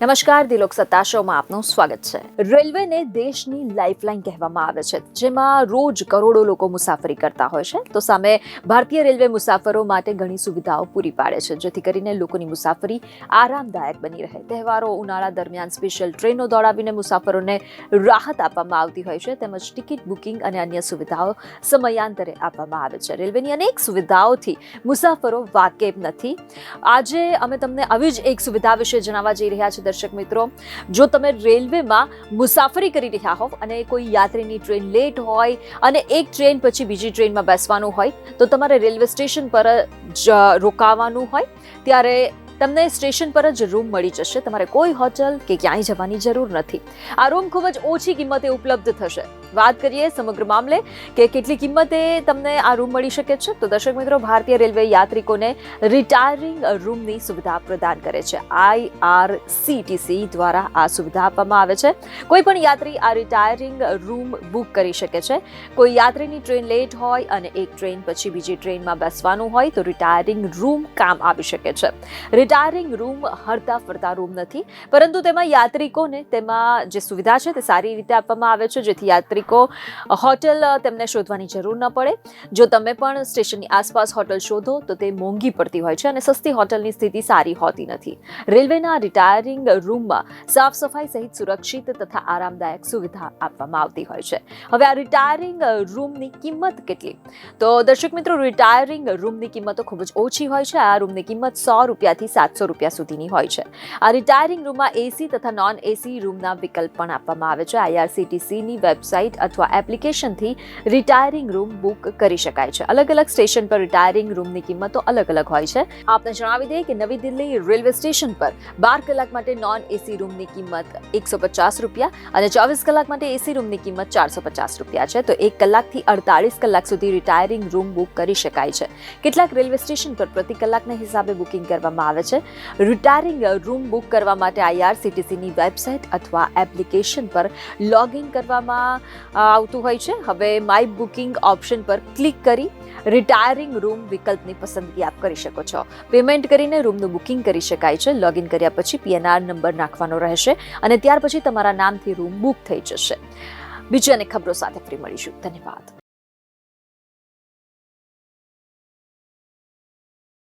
નમસ્કાર, દિલોક સત્તા શોમાં આપનું સ્વાગત છે. રેલવેને દેશની લાઇફલાઇન કહેવામાં આવે છે, જેમાં રોજ કરોડો લોકો મુસાફરી કરતા હોય છે. તો સામે ભારતીય રેલવે મુસાફરો માટે ઘણી સુવિધાઓ પૂરી પાડે છે, જેથી કરીને લોકોની મુસાફરી આરામદાયક બની રહે. તહેવારો ઉનાળા દરમિયાન સ્પેશિયલ ટ્રેનો દોડાવીને મુસાફરોને રાહત આપવામાં આવતી હોય છે, તેમજ ટિકિટ બુકિંગ અને અન્ય સુવિધાઓ સમયાંતરે આપવામાં આવે છે. રેલવેની અનેક સુવિધાઓથી મુસાફરો વાકેફ નથી. આજે અમે તમને આવી જ એક સુવિધા વિશે જણાવવા જઈ રહ્યા છે દર્શક મિત્રો, જો તમે રેલવેમાં મુસાફરી કરી રહ્યા હોવ અને કોઈ યાત્રીની ટ્રેન લેટ હોય અને એક ટ્રેન પછી બીજી ટ્રેનમાં બેસવાનું હોય, તો તમારે રેલવે સ્ટેશન પર જ રોકાવાનું હોય. ત્યારે તમને સ્ટેશન પર જ રૂમ મળી જશે. તમારે કોઈ હોટલ કે ક્યાંય જવાની જરૂર નથી. આ રૂમ ખૂબ જ ઓછી કિંમતે ઉપલબ્ધ થશે. વાત કરીએ સમગ્ર મામલે કે કેટલી કિંમતે તમને આ રૂમ મળી શકે છે, તો દર્શક મિત્રો, ભારતીય રેલવે યાત્રિકોને રિટાયરિંગ રૂમની સુવિધા પ્રદાન કરે છે. આઈઆરસીટીસી દ્વારા આ સુવિધા આપવામાં આવે છે. કોઈ પણ યાત્રી આ રિટાયરિંગ રૂમ બુક કરી શકે છે. કોઈ યાત્રીની ટ્રેન લેટ હોય અને એક ટ્રેન પછી બીજી ટ્રેનમાં બેસવાનું હોય, તો રિટાયરિંગ રૂમ કામ આવી શકે છે. રિટાયરિંગ રૂમ હરતા ફરતા રૂમ નથી, પરંતુ તેમાં યાત્રિકોને તેમાં જે સુવિધા છે, તે સારી રીતે આપવામાં આવે છે, જેથી યાત્રિકો હોટલ તેમને શોધવાની જરૂર ન પડે. જો તમે પણ સ્ટેશનની આસપાસ હોટલ શોધો, તો તે મોંઘી પડતી હોય છે અને સસ્તી હોટલની સ્થિતિ સારી હોતી નથી. રેલવેના રિટાયરિંગ રૂમમાં સાફ સફાઈ સહિત સુરક્ષિત તથા આરામદાયક સુવિધા આપવામાં આવતી હોય છે. હવે આ રિટાયરિંગ રૂમની કિંમત કેટલી? તો દર્શક મિત્રો રિટાયરિંગ રૂમની કિંમતો ખૂબ જ ઓછી હોય છે. આ રૂમની કિંમત સો રૂપિયાથી સાતસો રૂપિયા સુધીની હોય છે. આ રિટાયરિંગ રૂમમાં એસી તથા નોન એસી રૂમના વિકલ્પ પણ આપવામાં આવે છે. આઈઆરસીટીસીની વેબસાઇટ અથવા એપ્લિકેશનથી રિટાયરિંગ રૂમ બુક કરી શકાય છે. અલગ અલગ સ્ટેશન પર રિટાયરિંગ રૂમની કિંમતો અલગ અલગ હોય છે. આપને જણાવી દઈએ કે નવી દિલ્હી રેલવે સ્ટેશન પર બાર કલાક માટે નોન એસી રૂમની કિંમત એકસો પચાસ રૂપિયા અને ચોવીસ કલાક માટે એસી રૂમની કિંમત ચારસો પચાસ રૂપિયા છે. તો એક કલાકથી અડતાલીસ કલાક સુધી રિટાયરિંગ રૂમ બુક કરી શકાય છે. કેટલાક રેલવે સ્ટેશન પર પ્રતિ કલાકના હિસાબે બુકિંગ કરવામાં આવે છે. રિટાયરિંગ રૂમ બુક કરવા માટે આઈઆરસીટીસીની વેબસાઇટ અથવા એપ્લિકેશન પર લોગિન કરવામાં આવતું હોય છે. હવે માય બુકિંગ ઓપ્શન પર ક્લિક કરી રિટાયરિંગ રૂમ વિકલ્પની પસંદગી આપ કરી શકો છો. પેમેન્ટ કરીને રૂમનું બુકિંગ કરી શકાય છે. લોગિન કર્યા પછી પીએનઆર નંબર નાખવાનો રહેશે અને ત્યાર પછી તમારા નામથી રૂમ બુક થઈ જશે. બીજી અને ખબરો સાથે ફરી મળીશું. ધન્યવાદ.